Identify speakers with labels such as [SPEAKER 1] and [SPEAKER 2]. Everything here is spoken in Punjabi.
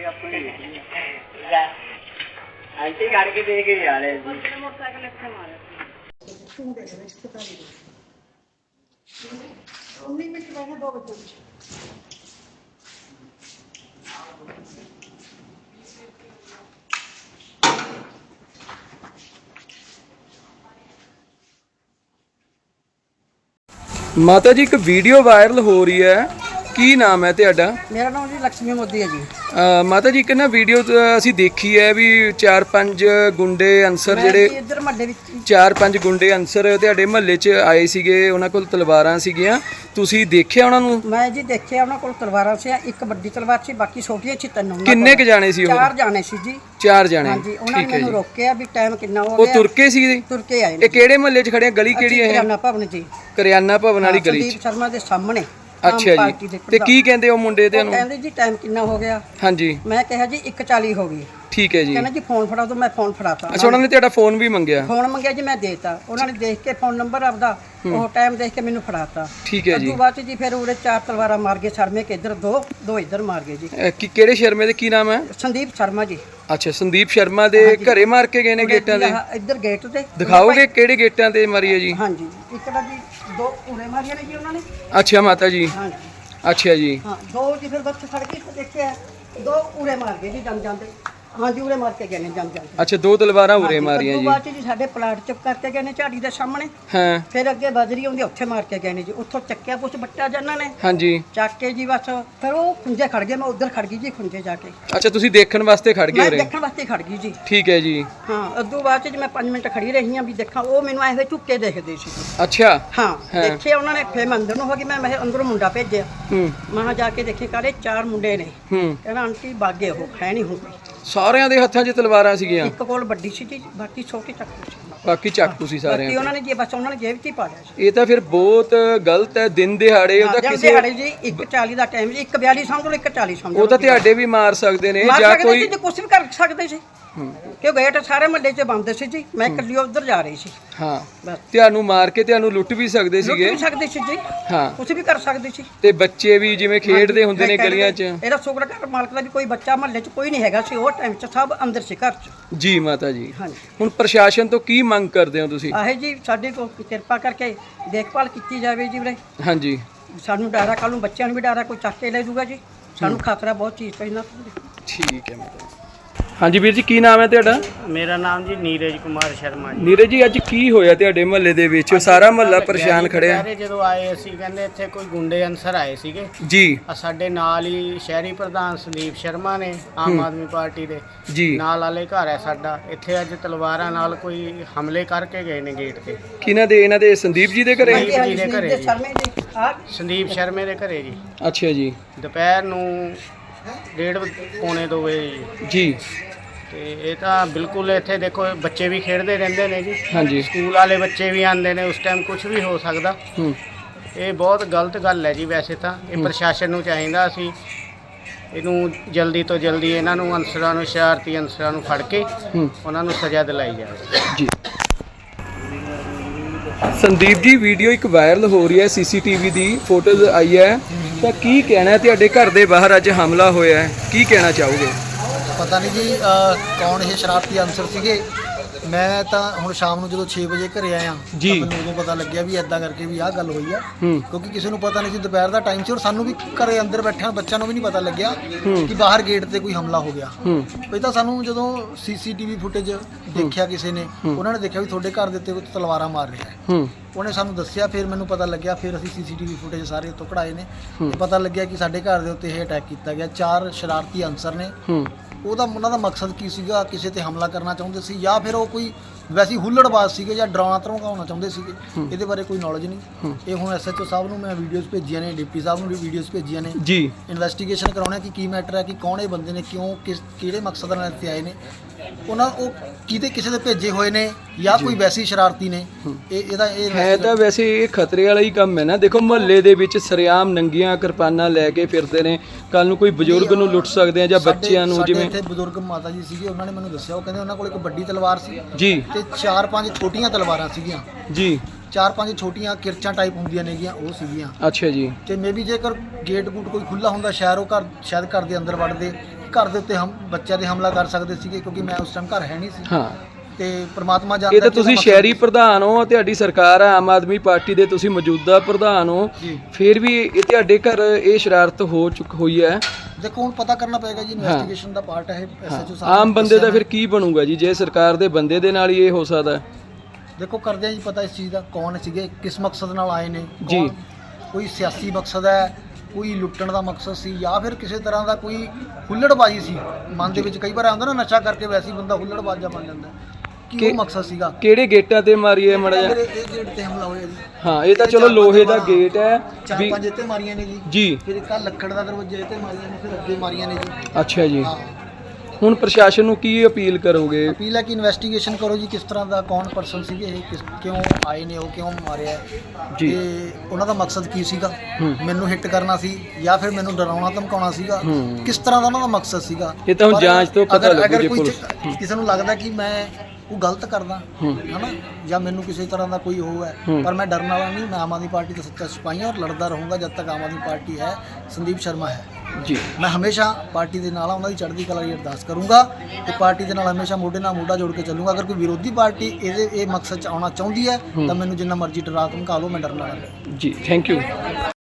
[SPEAKER 1] ਜੀ ਆਪਣੀ ਲੈ ਆਂਟੀ ਕੱਢ ਕੇ ਦੇ ਕੇ ਜਾ ਰਹੇ ਜੀ
[SPEAKER 2] ਮਾਤਾ ਜੀ ਇੱਕ ਵੀਡੀਓ ਵਾਇਰਲ ਹੋ ਰਹੀ ਹੈ ਕੀ ਨਾਮ ਹੈ ਤੁਹਾਡਾ?
[SPEAKER 3] ਮੇਰਾ ਨਾਮ ਜੀ ਲక్ష్ਮੀ ਮੋਦੀ ਹੈ ਜੀ।
[SPEAKER 2] ਮਾਤਾ ਜੀ ਇੱਕ ਨਾ ਵੀਡੀਓ ਅਸੀਂ ਦੇਖੀ ਹੈ ਵੀ ਚਾਰ ਪੰਜ ਗੁੰਡੇ ਅਨਸਰ
[SPEAKER 3] ਮੈਂ ਜੀ
[SPEAKER 2] ਜਿਹੜੇ
[SPEAKER 3] ਇੱਧਰ ਮੱਡੇ ਵਿੱਚ
[SPEAKER 2] ਚਾਰ ਪੰਜ ਗੁੰਡੇ ਅਨਸਰ ਤੁਹਾਡੇ ਮਹੱਲੇ 'ਚ ਆਏ ਸੀਗੇ ਉਹਨਾਂ ਕੋਲ ਤਲਵਾਰਾਂ ਸੀਗੀਆਂ। ਤੁਸੀਂ ਦੇਖਿਆ ਉਹਨਾਂ ਨੂੰ?
[SPEAKER 3] ਮੈਂ ਜੀ ਦੇਖਿਆ ਉਹਨਾਂ ਕੋਲ ਤਲਵਾਰਾਂ ਸੀ ਇੱਕ ਵੱਡੀ ਤਲਵਾਰ ਸੀ ਬਾਕੀ ਛੋਟੀਆਂ ਸੀ ਤਿੰਨ ਉਹਨਾਂ
[SPEAKER 2] ਕਿੰਨੇ ਕ
[SPEAKER 3] ਕੋਲ।
[SPEAKER 2] ਜਾਣੇ ਸੀ ਉਹ?
[SPEAKER 3] ਚਾਰ ਜਾਣੇ ਸੀ ਜੀ।
[SPEAKER 2] ਚਾਰ ਜਾਣੇ।
[SPEAKER 3] ਹਾਂਜੀ ਉਹਨਾਂ ਨੇ
[SPEAKER 2] ਠੀਕ ਹੈ
[SPEAKER 3] ਮੈਨੂੰ
[SPEAKER 2] ਜੀ।
[SPEAKER 3] ਰੋਕਿਆ ਵੀ ਟਾਈਮ ਕਿੰਨਾ ਹੋ
[SPEAKER 2] ਉਹ
[SPEAKER 3] ਗਿਆ।
[SPEAKER 2] ਤੁਰਕੇ ਸੀ
[SPEAKER 3] ਤੁਰ ਕੇ ਆਏ
[SPEAKER 2] ਇਹ ਕਿਹੜੇ ਮਹੱਲੇ 'ਚ ਖੜੇ ਆ? ਗਲੀ ਕਿਹੜੀ ਹੈ ਇਹ?
[SPEAKER 3] ਕਿਰਿਆਨਾ ਭਵਨ ਜੀ।
[SPEAKER 2] ਕਰਿਆਨਾ ਭਵਨ ਵਾਲੀ ਗਲੀ 'ਚ।
[SPEAKER 3] ਸੰਦੀਪ ਸ਼ਰਮਾ ਦੇ ਸਾਹਮਣੇ। ਆਮ
[SPEAKER 2] ਅੱਛਾ
[SPEAKER 3] ਪਾਰਟੀ
[SPEAKER 2] ਜੀ
[SPEAKER 3] ਦੇ
[SPEAKER 2] ਤੇ ਕੀ ਕਹਿੰਦੇ ਉਹ ਮੁੰਡੇ ਤੇ
[SPEAKER 3] ਉਹ
[SPEAKER 2] ਨੂੰ?
[SPEAKER 3] ਕਹਿੰਦੇ ਜੀ ਟਾਈਮ ਕਿੰਨਾ ਹੋ ਗਿਆ?
[SPEAKER 2] ਹਾਂਜੀ।
[SPEAKER 3] ਮੈਂ ਕਿਹਾ ਜੀ 1:40 ਹੋ ਗਈ।
[SPEAKER 2] ਠੀਕ ਹੈ ਜੀ।
[SPEAKER 3] ਕਹਿੰਦਾ ਜੀ ਫੋਨ ਫੜਾ ਦੋ ਮੈਂ ਫੋਨ ਫੜਾਤਾ।
[SPEAKER 2] ਅੱਛਾ ਉਹਨਾਂ ਨੇ ਤੁਹਾਡਾ ਫੋਨ ਵੀ ਮੰਗਿਆ।
[SPEAKER 3] ਫੋਨ ਮੰਗਿਆ ਜੀ ਮੈਂ ਦੇਤਾ। ਉਹਨਾਂ ਨੇ ਦੇਖ ਕੇ ਫੋਨ ਨੰਬਰ ਆਪਦਾ ਉਹ ਟਾਈਮ ਦੇਖ ਕੇ ਮੈਨੂੰ ਫੜਾਤਾ।
[SPEAKER 2] ਠੀਕ ਹੈ ਜੀ।
[SPEAKER 3] ਉਦੋਂ ਬਾਅਦ 'ਚ ਜੀ ਫਿਰ ਉਹਦੇ ਚਾਰ ਤਲਵਾਰਾਂ ਮਾਰ ਗਏ ਸ਼ਰਮੇ ਕੇ ਇੱਧਰ ਦੋ ਦੋ ਇੱਧਰ ਮਾਰ ਗਏ ਜੀ।
[SPEAKER 2] ਅ, ਕੀ ਕਿਹੜੇ ਸ਼ਰਮੇ ਦੇ? ਕੀ ਨਾਮ ਹੈ?
[SPEAKER 3] ਸੰਦੀਪ ਸ਼ਰਮਾ ਜੀ।
[SPEAKER 2] ਅੱਛਾ ਸੰਦੀਪ ਸ਼ਰਮਾ ਦੇ ਘਰੇ ਮਾਰ ਕੇ ਗਏ ਨੇ ਗੇਟਾਂ ਦੇ?
[SPEAKER 3] ਇੱਧਰ ਗੇਟ ਤੇ।
[SPEAKER 2] ਦਿਖਾਓਗੇ ਕਿਹੜੇ ਗੇਟਾਂ ਤੇ ਮਾਰੀ ਹੈ ਜੀ?
[SPEAKER 3] ਹਾਂਜੀ। ਇੱਕ ਤਾਂ ਜੀ ਦੋ ਉਰੇ ਮਾਰੀਆਂ ਨੇ ਜੀ ਉਹਨਾਂ ਨੇ।
[SPEAKER 2] ਅੱਛਾ ਮਾਤਾ ਜੀ।
[SPEAKER 3] ਹਾਂਜੀ।
[SPEAKER 2] ਅੱਛਾ ਜੀ।
[SPEAKER 3] ਹਾਂ ਦੋ ਜੀ ਫਿਰ ਬੱਚੇ ਫੜ ਕੇ ਇੱਥੇ ਦੇਖਿਆ ਦੋ ਉਰੇ ਮਾਰ ਗਏ ਜੀ ਜੰਮ ਜਾਂਦੇ। ਹਾਂਜੀ ਉਰੇ ਮਾਰ ਕੇ ਗਏ ਨੇ ਜੰਮ ਜਾਂਦੇ
[SPEAKER 2] ਅੱਛਾ ਦੋ ਤਲਵਾਰਾਂ ਉਰੇ
[SPEAKER 3] ਹਾਂਜੀ,
[SPEAKER 2] ਮਾਰੀਆਂ
[SPEAKER 3] ਉਦੋਂ
[SPEAKER 2] ਜੀ।
[SPEAKER 3] ਬਾਅਦ 'ਚ ਜੀ ਸਾਡੇ ਪਲਾਟ ਚੁੱਪ ਕਰਕੇ ਗਏ ਨੇ ਝਾੜੀ ਦੇ ਸਾਹਮਣੇ।
[SPEAKER 2] ਹਾਂ।
[SPEAKER 3] ਫਿਰ ਅੱਗੇ ਬਜਰੀ ਆਉਂਦੀ ਉੱਥੇ ਮਾਰ ਕੇ ਗਏ ਨੇ ਜੀ। ਉੱਥੋਂ ਚੱਕਿਆ ਕੁਛ ਬੱਟਾ ਜਨਾਂ ਨੇ।
[SPEAKER 2] ਹਾਂਜੀ।
[SPEAKER 3] ਚੱਕ ਕੇ ਜੀ ਬਸ ਫਿਰ ਉਹ ਖੁੰਝੇ ਖੜ ਗਏ ਮੈਂ ਉੱਧਰ ਖੜ ਗਈ ਜੀ ਖੁੰਝੇ ਜਾ ਕੇ।
[SPEAKER 2] ਅੱਛਾ ਤੁਸੀਂ ਦੇਖਣ ਵਾਸਤੇ ਖੜ ਗਏ
[SPEAKER 3] ਮੈਂ
[SPEAKER 2] ਉਰੇ?
[SPEAKER 3] ਦੇਖਣ ਵਾਸਤੇ ਖੜ ਗਈ ਜੀ।
[SPEAKER 2] ਠੀਕ ਹੈ ਜੀ।
[SPEAKER 3] ਹਾਂ ਉਦੋਂ ਬਾਅਦ 'ਚ ਜੀ ਮੈਂ 5 ਮਿੰਟ ਖੜੀ ਰਹੀ ਹਾਂ ਵੀ ਦੇਖਾਂ ਉਹ ਮੈਨੂੰ ਐਵੇਂ ਝੁੱਕ ਕੇ ਦੇਖਦੇ ਸੀ।
[SPEAKER 2] ਅੱਛਾ।
[SPEAKER 3] ਹਾਂ
[SPEAKER 2] ਹਾਂ।
[SPEAKER 3] ਦੇਖਿਆ ਉਹਨਾਂ ਨੇ ਫੇਰ ਮੈਂ ਅੰਦਰ ਨੂੰ ਹੋ ਗਈ ਮੈਂ ਮੈਂ ਅੰਦਰੋਂ ਮੁੰਡਾ ਭੇਜਿਆ।
[SPEAKER 2] ਹੂੰ।
[SPEAKER 3] ਮੈਂ ਕਿਹਾ ਜਾ ਕੇ ਦੇਖੇ ਕਾਲੇ ਚਾਰ ਮੁੰਡੇ ਨੇ।
[SPEAKER 2] ਹੂੰ।
[SPEAKER 3] ਕਹਿੰਦਾ ਆਂਟੀ ਬਾਗੇ ਉਹ ਹੈ ਨਹੀਂ ਹੁਣ ਕੋਈ।
[SPEAKER 2] ਸਾਰਿਆਂ ਦੇ ਹੱਥਾਂ 'ਚ ਤਲਵਾਰਾਂ ਸੀਗੀਆਂ।
[SPEAKER 3] ਇੱਕ ਕੋਲ ਵੱਡੀ ਸੀ ਜੀ ਬਾਕੀ ਛੋਟੀ ਚੱਕੀ ਸੀ
[SPEAKER 2] ਬਾਕੀ ਚਾਕੂ ਸੀ
[SPEAKER 3] ਬਾਕੀ
[SPEAKER 2] ਸਾਰਿਆਂ
[SPEAKER 3] ਉਹਨਾਂ ਨੇ ਜੀ ਬਸ ਉਹਨਾਂ ਨੇ ਜੇਬ 'ਚ ਹੀ ਪਾ ਲਿਆ ਸੀ।
[SPEAKER 2] ਇਹ ਤਾਂ ਫਿਰ ਬਹੁਤ ਗਲਤ ਹੈ ਦਿਨ ਦਿਹਾੜੇ ਉਹਦਾ
[SPEAKER 3] ਜਾਂ
[SPEAKER 2] ਕਿਸੇ
[SPEAKER 3] ਦਿਹਾੜੇ ਜੀ 1:40 ਦਾ ਟਾਈਮ ਜੀ 1:42 ਸਮਝ ਲਓ 1:40 ਸਮਝ ਲਓ
[SPEAKER 2] ਉਹ ਤਾਂ ਤੁਹਾਡੇ ਵੀ ਮਾਰ ਸਕਦੇ ਨੇ ਜਾਂ ਕੋਈ
[SPEAKER 3] ਸੀ ਕੁਝ ਵੀ ਕਰ ਸਕਦੇ ਸੀ। ਕਿਉਂ ਗੇਟ ਸਾਰੇ ਮੱਲੇ 'ਚ ਬੰਦ ਸੀ ਜੀ। ਮੈਂ ਇਕੱਲੀ ਉੱਧਰ ਜਾ ਰਹੀ ਸੀ।
[SPEAKER 2] ਹਾਂ। ਤੁਹਾਨੂੰ ਮਾਰ ਕੇ ਤੁਹਾਨੂੰ ਲੁੱਟ ਵੀ ਸਕਦੇ
[SPEAKER 3] ਲੁੱਟ
[SPEAKER 2] ਸੀਗੇ?
[SPEAKER 3] ਵੀ ਸਕਦੇ ਸੀ ਜੀ।
[SPEAKER 2] ਹਾਂ।
[SPEAKER 3] ਕੁਝ ਵੀ ਕਰ ਸਕਦੇ ਸੀ।
[SPEAKER 2] ਤੇ ਬੱਚੇ ਵੀ ਜਿਵੇਂ ਖੇਡਦੇ ਹੁੰਦੇ ਨੇ ਗਲੀਆਂ 'ਚ?
[SPEAKER 3] ਇਹਦਾ ਸ਼ੁਕਰ ਕਰ ਮਾਲਕ ਦਾ ਵੀ ਕੋਈ ਬੱਚਾ ਮਹੱਲੇ 'ਚ ਕੋਈ ਨਹੀਂ ਹੈਗਾ ਸੀ। ਉਹ ਟਾਈਮ 'ਚ ਸਭ ਅੰਦਰ ਸੀ ਘਰ 'ਚ।
[SPEAKER 2] ਜੀ ਮਾਤਾ ਜੀ।
[SPEAKER 3] ਹਾਂਜੀ।
[SPEAKER 2] ਹੁਣ ਪ੍ਰਸ਼ਾਸਨ ਤੋਂ ਕੀ ਮੰਗ ਕਰਦੇ ਹੋ ਤੁਸੀਂ?
[SPEAKER 3] ਆਹੇ ਜੀ ਸਾਡੇ ਕੋਲ ਕਿਰਪਾ ਕਰਕੇ ਦੇਖਭਾਲ ਕੀਤੀ ਜਾਵੇ ਜੀ ਵੀਰੇ।
[SPEAKER 2] ਹਾਂਜੀ।
[SPEAKER 3] ਸਾਨੂੰ ਡਾਰਾ ਕੱਲ ਨੂੰ ਬੱਚਿਆਂ ਨੂੰ ਵੀ ਡਾਰਾ ਕੋਈ ਚੱਕ ਕੇ ਲੈ ਜਾਊਗਾ ਜੀ। ਸਾਨੂੰ ਖਤਰਾ ਬਹੁਤ ਚੀਜ਼ ਤੋਂ ਇਹਨਾਂ ਤੋਂ।
[SPEAKER 2] ਠੀਕ ਹੈ ਮਾਤਾ ਜੀ। ਹਾਂਜੀ ਵੀਰ ਜੀ ਕੀ ਨਾਮ ਹੈ ਤੁਹਾਡਾ?
[SPEAKER 1] ਮੇਰਾ ਨਾਮ ਜੀ ਨੀਰਜ ਕੁਮਾਰ ਸ਼ਰਮਾ ਜੀ।
[SPEAKER 2] ਨੀਰਜ ਜੀ ਅੱਜ ਕੀ ਹੋਇਆ ਤੁਹਾਡੇ ਮਹੱਲੇ ਦੇ ਵਿੱਚ? ਸਾਰਾ ਮਹੱਲਾ ਪਰੇਸ਼ਾਨ ਖੜਿਆ।
[SPEAKER 1] ਦੁਪਹਿਰੇ ਜਦੋਂ ਆਏ ਅਸੀਂ ਕਹਿੰਦੇ ਇੱਥੇ ਕੋਈ ਗੁੰਡੇ ਅਨਸਰ ਆਏ ਸੀਗੇ।
[SPEAKER 2] ਜੀ।
[SPEAKER 1] ਆ ਸਾਡੇ ਨਾਲ ਹੀ ਸ਼ਹਿਰੀ ਪ੍ਰਧਾਨ ਸੰਦੀਪ ਸ਼ਰਮਾ ਨੇ ਆਮ ਆਦਮੀ ਪਾਰਟੀ ਦੇ।
[SPEAKER 2] ਜੀ।
[SPEAKER 1] ਨਾਲ ਵਾਲੇ ਘਰ ਹੈ ਸਾਡਾ। ਇੱਥੇ ਅੱਜ ਤਲਵਾਰਾਂ ਨਾਲ ਕੋਈ ਹਮਲੇ ਕਰਕੇ ਗਏ ਨੇ ਗੇਟ ਤੇ।
[SPEAKER 2] ਕਿਹਨਾਂ ਦੇ ਇਹਨਾਂ ਦੇ ਸੰਦੀਪ ਜੀ ਦੇ ਘਰੇ?
[SPEAKER 1] ਜੀ ਦੇ ਜੀ। ਸੰਦੀਪ ਸ਼ਰਮੇ ਦੇ ਘਰੇ ਜੀ।
[SPEAKER 2] ਅੱਛਾ ਜੀ।
[SPEAKER 1] ਦੁਪਹਿਰ ਨੂੰ ਡੇਢ ਪੌਣੇ ਦੋ ਵਜੇ ਜੀ।
[SPEAKER 2] ਜੀ।
[SPEAKER 1] ਤੇ ਇਹ ਤਾਂ ਬਿਲਕੁਲ ਇੱਥੇ ਦੇਖੋ ਬੱਚੇ ਵੀ ਖੇਡਦੇ ਰਹਿੰਦੇ ਨੇ ਜੀ।
[SPEAKER 2] ਹਾਂਜੀ।
[SPEAKER 1] ਸਕੂਲ ਵਾਲੇ ਬੱਚੇ ਵੀ ਆਉਂਦੇ ਨੇ ਉਸ ਟਾਈਮ ਕੁਝ ਵੀ ਹੋ ਸਕਦਾ।
[SPEAKER 2] ਹੂੰ।
[SPEAKER 1] ਇਹ ਬਹੁਤ ਗਲਤ ਗੱਲ ਹੈ ਜੀ ਵੈਸੇ ਤਾਂ। ਇਹ ਪ੍ਰਸ਼ਾਸਨ ਨੂੰ ਚਾਹੀਦਾ ਸੀ ਇਹਨੂੰ ਜਲਦੀ ਤੋਂ ਜਲਦੀ ਇਹਨਾਂ ਨੂੰ ਅਨਸਰਾਂ ਨੂੰ ਸ਼ਰਾਰਤੀ ਅਨਸਰਾਂ ਨੂੰ ਫੜ ਕੇ
[SPEAKER 2] ਹੂੰ।
[SPEAKER 1] ਉਹਨਾਂ ਨੂੰ ਸਜ਼ਾ ਦਿਲਾਈ ਜਾਵੇ।
[SPEAKER 2] ਜੀ। ਸੰਦੀਪ ਜੀ ਵੀਡੀਓ ਇੱਕ ਵਾਇਰਲ ਹੋ ਰਹੀ ਹੈ ਸੀਸੀਟੀਵੀ ਦੀ ਫੋਟੋਜ਼ ਆਈ ਹੈ। ਤਾਂ ਕੀ ਕਹਿਣਾ ਹੈ? ਤੁਹਾਡੇ ਘਰ ਦੇ ਬਾਹਰ ਅੱਜ ਹਮਲਾ ਹੋਇਆ ਹੈ। ਕੀ ਕਹਿਣਾ ਚਾਹੋਗੇ?
[SPEAKER 4] ਪਤਾ ਨਹੀਂ ਜੀ ਕੌਣ ਇਹ ਸ਼ਰਾਰਤੀ ਅਨਸਰ ਸੀਗੇ। ਮੈਂ ਤਾਂ ਹੁਣ ਸ਼ਾਮ ਨੂੰ ਜਦੋਂ 6 ਵਜੇ ਘਰੇ ਆਇਆ
[SPEAKER 2] ਜੀ।
[SPEAKER 4] ਮੈਨੂੰ ਉਦੋਂ ਪਤਾ ਲੱਗਿਆ ਵੀ ਐਦਾਂ ਕਰਕੇ ਵੀ ਆਹ ਗੱਲ ਹੋਈ ਆ। ਕਿਉਂਕਿ ਕਿਸੇ ਨੂੰ ਪਤਾ ਨਹੀਂ ਸੀ ਦੁਪਹਿਰ ਦਾ ਟਾਈਮ ਸੀ ਔਰ ਸਾਨੂੰ ਵੀ ਘਰੇ ਅੰਦਰ ਬੈਠਿਆਂ ਬੱਚਿਆਂ ਨੂੰ ਵੀ ਨਹੀਂ ਪਤਾ ਲੱਗਿਆ ਕਿ ਬਾਹਰ ਗੇਟ ਤੇ ਕੋਈ ਹਮਲਾ ਹੋ ਗਿਆ। ਇਹ ਤਾਂ ਸਾਨੂੰ ਜਦੋਂ ਸੀਸੀਟੀਵੀ ਫੁਟੇਜ ਦੇਖਿਆ ਕਿਸੇ ਨੇ ਉਹਨਾਂ ਨੇ ਦੇਖਿਆ ਵੀ ਤੁਹਾਡੇ ਘਰ ਦੇ ਉੱਤੇ ਕੋਈ ਤਲਵਾਰਾਂ ਮਾਰ ਰਿਹਾ ਹੈ। ਉਹਨੇ ਸਾਨੂੰ ਦੱਸਿਆ ਫਿਰ ਮੈਨੂੰ ਪਤਾ ਲੱਗਿਆ ਫਿਰ ਅਸੀਂ ਸੀਸੀਟੀਵੀ ਫੁਟੇਜ ਸਾਰੇ ਉੱਤੋਂ ਕਢਾਏ ਨੇ। ਪਤਾ ਲੱਗਿਆ ਕਿ ਸਾਡੇ ਘਰ ਦੇ ਉੱਤੇ ਇਹ ਅਟੈਕ ਕੀਤਾ ਗਿਆ। ਚਾਰ ਸ਼ਰਾਰਤੀ ਅਨਸਰ ਨੇ। ਉਹਦਾ ਉਹਨਾਂ ਦਾ ਮਕਸਦ ਕੀ ਸੀਗਾ, ਕਿਸੇ ਤੇ ਹਮਲਾ ਕਰਨਾ ਚਾਹੁੰਦੇ ਸੀ ਜਾਂ ਫਿਰ ਉਹ ਕੋਈ ਵੈਸੀ ਹੁੱਲੜਬਾਜ਼ ਸੀਗੇ ਜਾਂ ਡਰਾਉਣਾ ਧਮਕਾਉਣਾ ਚਾਹੁੰਦੇ ਸੀਗੇ ਇਹਦੇ ਬਾਰੇ ਕੋਈ ਨੌਲੇਜ ਨਹੀਂ। ਇਹ ਹੁਣ ਐਸਐਚਓ ਸਾਹਿਬ ਨੂੰ ਮੈਂ ਵੀਡੀਓਜ਼ ਭੇਜੀਆਂ ਨੇ ਡਿਪਟੀ ਸਾਹਿਬ ਨੂੰ ਵੀ ਵੀਡੀਓਜ਼ ਭੇਜੀਆਂ ਨੇ।
[SPEAKER 2] ਜੀ।
[SPEAKER 4] ਇਨਵੈਸਟੀਗੇਸ਼ਨ ਕਰਾਉਣਾ ਕਿ ਕੀ ਮੈਟਰ ਹੈ ਕਿ ਕੌਣ ਇਹ ਬੰਦੇ ਨੇ ਕਿਉਂ ਕਿਸ ਕਿਹੜੇ ਮਕਸਦ ਨਾਲ ਇੱਥੇ ਆਏ ਨੇ। ਉਹਨਾਂ ਉਹ ਕਿਤੇ ਕਿਸੇ ਦੇ ਭੇਜੇ ਹੋਏ ਨੇ ਜਾਂ ਕੋਈ ਵੈਸੀ ਸ਼ਰਾਰਤੀ ਨੇ। ਇਹ ਇਹਦਾ ਇਹ
[SPEAKER 2] ਹੈ ਤਾਂ ਵੈਸੇ ਇਹ ਖਤਰੇ ਵਾਲਾ ਹੀ ਕੰਮ ਹੈ ਨਾ। ਦੇਖੋ ਮੁਹੱਲੇ ਦੇ ਵਿੱਚ ਸਰਿਆਮ ਨੰਗੀਆਂ ਕਿਰਪਾਨਾਂ ਲੈ ਕੇ ਫਿਰਦੇ ਨੇ। ਕੱਲ ਨੂੰ ਕੋਈ ਬਜ਼ੁਰਗ ਨੂੰ ਲੁੱਟ ਸਕਦੇ ਆ ਜਾਂ ਬੱਚਿਆਂ ਨੂੰ ਜਿਵੇਂ
[SPEAKER 4] ਇੱਥੇ ਬਜ਼ੁਰਗ ਮਾਤਾ ਜੀ ਸੀਗੇ ਉਹਨਾਂ ਨੇ ਮੈਨੂੰ ਦੱਸਿਆ ਉਹ ਕਹਿੰਦੇ ਉਹਨਾਂ ਕੋਲ ਇੱਕ ਵੱਡੀ ਤਲਵਾਰ ਸੀ।
[SPEAKER 2] ਜੀ।
[SPEAKER 4] ਤੇ ਚਾਰ ਪੰਜ ਛੋਟੀਆਂ ਤਲਵਾਰਾਂ ਸੀਗੀਆਂ
[SPEAKER 2] ਜੀ।
[SPEAKER 4] ਚਾਰ ਪੰਜ ਛੋਟੀਆਂ ਕਿਰਚਾਂ ਟਾਈਪ ਹੁੰਦੀਆਂ ਨੇਗੀਆਂ ਉਹ ਸੀਗੀਆਂ।
[SPEAKER 2] ਅੱਛਾ ਜੀ।
[SPEAKER 4] ਤੇ ਮੇਬੀ ਜੇਕਰ ਗੇਟ ਗੂਟ ਕੋਈ ਖੁੱਲਾ ਹੁੰਦਾ ਸ਼ਾਇਦ ਉਹ ਘਰ ਸ਼ਾਇਦ ਘਰ ਦੇ ਅੰਦਰ ਵੜਦੇ ਘਰ ਦੇ ਉੱਤੇ ਹਮ ਬੱਚਿਆਂ ਦੇ ਹਮਲਾ ਕਰ ਸਕਦੇ ਸੀਗੇ ਕਿਉਂਕਿ ਮੈਂ ਉਸ ਟਾਈਮ ਘਰ ਹੈ ਨਹੀਂ ਸੀ।
[SPEAKER 2] ਹਾਂ।
[SPEAKER 4] ਤੇ ਪ੍ਰਮਾਤਮਾ ਜਾਣਦਾ
[SPEAKER 2] ਇਹ ਤਾਂ ਤੁਸੀਂ ਸ਼ਹਿਰੀ ਪ੍ਰਧਾਨ ਹੋ ਤੁਹਾਡੀ ਸਰਕਾਰ ਹੈ ਆਮ ਆਦਮੀ ਪਾਰਟੀ ਦੇ ਤੁਸੀਂ ਮੌਜੂਦਾ ਪ੍ਰਧਾਨ ਹੋ। ਫਿਰ ਵੀ ਇਹ ਤੁਹਾਡੇ ਘਰ ਇਹ ਸ਼ਰਾਰਤ ਹੋ ਚੁੱਕ ਹੋਈ ਹੈ।
[SPEAKER 4] ਦੇਖੋ ਹੁਣ ਪਤਾ ਕਰਨਾ ਪਏਗਾ ਜੀ ਇਨਵੈਸਟੀਗੇਸ਼ਨ ਦਾ ਪਾਰਟ ਹੈ ਐਸਐਚਓ ਸਾਹਿਬ
[SPEAKER 2] ਆਮ ਬੰਦੇ ਦਾ ਫਿਰ ਕੀ ਬਣੂਗਾ ਜੀ? ਜੇ ਸਰਕਾਰ ਦੇ ਬੰਦੇ ਦੇ ਨਾਲ ਹੀ ਇਹ ਹੋ ਸਕਦਾ ਹੈ।
[SPEAKER 4] ਦੇਖੋ ਕਰਦੇ ਆ ਜੀ ਪਤਾ ਇਸ ਚੀਜ਼ ਦਾ ਕੌਣ ਸੀਗੇ ਕਿਸ ਮਕਸਦ ਨਾਲ ਆਏ ਨੇ
[SPEAKER 2] ਜੀ।
[SPEAKER 4] ਕੌਣ- ਕੋਈ ਸਿਆਸੀ ਮਕਸਦ ਹੈ ਕੋਈ ਲੁੱਟਣ ਦਾ ਮਕਸਦ ਸੀ ਜਾਂ ਫਿਰ ਕਿਸੇ ਤਰ੍ਹਾਂ ਦਾ ਕੋਈ ਹੁੱਲੜਬਾਜ਼ੀ ਸੀ? ਮਨ ਦੇ ਵਿੱਚ ਕਈ ਵਾਰ ਆਉਂਦਾ ਨਾ ਨਸ਼ਾ ਕਰਕੇ ਵੈਸੇ ਹੀ ਬੰਦਾ ਹੁੱਲੜਬਾਜ਼ਾ ਬਣ ਜਾਂਦਾ ਹੈ। ਕੀ ਉਹ ਮਕਸਦ ਸੀਗਾ?
[SPEAKER 2] ਕਿਹੜੇ ਗੇਟਾਂ ਤੇ ਮਾਰੀ ਹੈ ਮੜਾ
[SPEAKER 4] ਮੇਰੇ ਇਹ ਗੇਟ ਤੇ ਹਮਲਾ ਹੋਇਆ ਜੀ।
[SPEAKER 2] ਹਾਂ ਇਹ ਤਾਂ ਚਲੋ ਲੋਹੇ ਦਾ ਗੇਟ ਹੈ।
[SPEAKER 4] ਚਾਰ
[SPEAKER 2] ਵੀ
[SPEAKER 4] ਪੰਜ ਇੱਥੇ ਮਾਰੀਆਂ ਨੇ ਜੀ।
[SPEAKER 2] ਜੀ।
[SPEAKER 4] ਫਿਰ ਇੱਕ ਆਹ ਲੱਕੜ ਦਾ ਦਰਵਾਜ਼ਾ ਇੱਥੇ ਮਾਰੀਆਂ ਨੇ ਫਿਰ ਅੱਗੇ ਮਾਰੀਆਂ ਨੇ ਜੀ।
[SPEAKER 2] ਅੱਛਾ ਜੀ।
[SPEAKER 4] ਹਾਂ।
[SPEAKER 2] ਹੁਣ ਪ੍ਰਸ਼ਾਸਨ ਨੂੰ ਕੀ ਅਪੀਲ ਕਰੋਗੇ?
[SPEAKER 4] ਅਪੀਲ ਹੈ ਕਿ ਇਨਵੈਸਟੀਗੇਸ਼ਨ ਕਰੋ ਜੀ ਕਿਸ ਤਰ੍ਹਾਂ ਦਾ ਕੌਣ ਪਰਸਨ ਸੀਗੇ ਇਹ ਕਿਸ ਕਿਉਂ ਆਏ ਨੇ ਉਹ ਕਿਉਂ ਮਾਰਿਆ ਹੈ?
[SPEAKER 2] ਜੀ।
[SPEAKER 4] ਤੇ ਉਹਨਾਂ ਦਾ ਮਕਸਦ ਕੀ ਸੀਗਾ?
[SPEAKER 2] ਹੂੰ।
[SPEAKER 4] ਮੈਨੂੰ ਹਿੱਟ ਕਰਨਾ ਸੀ ਜਾਂ ਫਿਰ ਮੈਨੂੰ ਡਰਾਉਣਾ ਧਮਕਾਉਣਾ ਸੀਗਾ?
[SPEAKER 2] ਹੂੰ।
[SPEAKER 4] ਕਿਸ ਤਰ੍ਹਾਂ ਦਾ ਉਹਨਾਂ ਦਾ ਮਕਸਦ ਸੀਗਾ?
[SPEAKER 2] ਇਹ ਤਾਂ ਹੁਣ
[SPEAKER 4] ਪਰ
[SPEAKER 2] ਜਾਂਚ ਤੋਂ ਪਤਾ
[SPEAKER 4] ਅਗਰ-
[SPEAKER 2] ਲੱਗੂ
[SPEAKER 4] ਅਗਰ
[SPEAKER 2] ਜੇ
[SPEAKER 4] ਕੋਈ
[SPEAKER 2] ਪੁਲਿਸ-
[SPEAKER 4] ਚ- ਕਿਸੇ ਨੂੰ ਲੱਗਦਾ ਕਿ ਮੈਂ ਉਹ ਗਲਤ ਕਰਦਾ
[SPEAKER 2] ਹੂੰ।
[SPEAKER 4] ਹਨਾ? ਜਾਂ ਮੈਨੂੰ ਕਿਸੇ ਤਰ੍ਹਾਂ ਦਾ ਕੋਈ ਉਹ ਹੈ। ਪਰ ਮੈਂ ਡਰਨ ਵਾਲਾ ਨਹੀਂ ਮੈਂ ਆਮ ਆਦਮੀ ਪਾਰਟੀ ਦਾ ਸੱਚਾ ਸਿਪਾਹੀ ਹਾਂ ਔਰ ਲੜਦਾ ਰਹੂੰਗਾ ਜਦ ਤੱਕ ਆਮ ਆਦਮੀ ਪਾਰਟੀ ਹੈ ਸੰਦੀਪ ਸ਼ਰਮਾ ਹੈ।
[SPEAKER 2] ਜੀ।
[SPEAKER 4] ਮੈਂ ਹਮੇਸ਼ਾ ਪਾਰਟੀ ਦੇ ਨਾਲ ਉਹਨਾਂ ਦੀ ਚੜ੍ਹਦੀ ਕਲਾ ਦੀ ਅਰਦਾਸ ਕਰੂੰਗਾ ਤੇ ਪਾਰਟੀ ਦੇ ਨਾਲ ਹਮੇਸ਼ਾ ਮੋਢੇ ਨਾਲ ਮੋਢਾ ਜੋੜ ਕੇ ਚੱਲੂੰਗਾ। ਅਗਰ ਕੋਈ ਵਿਰੋਧੀ ਪਾਰਟੀ ਇਹਦੇ ਇਹ ਮਕਸਦ ਚ ਆਉਣਾ ਚਾਹੁੰਦੀ ਹੈ ਤਾਂ ਮੈਨੂੰ ਜਿੰਨਾ ਮਰਜ਼ੀ ਡਰਾ ਧਮਕਾ ਲਓ ਮੈਂ ਡਰਨ ਵਾਲਾ ਨਹੀਂ।
[SPEAKER 2] ਜੀ ਥੈਂਕ ਯੂ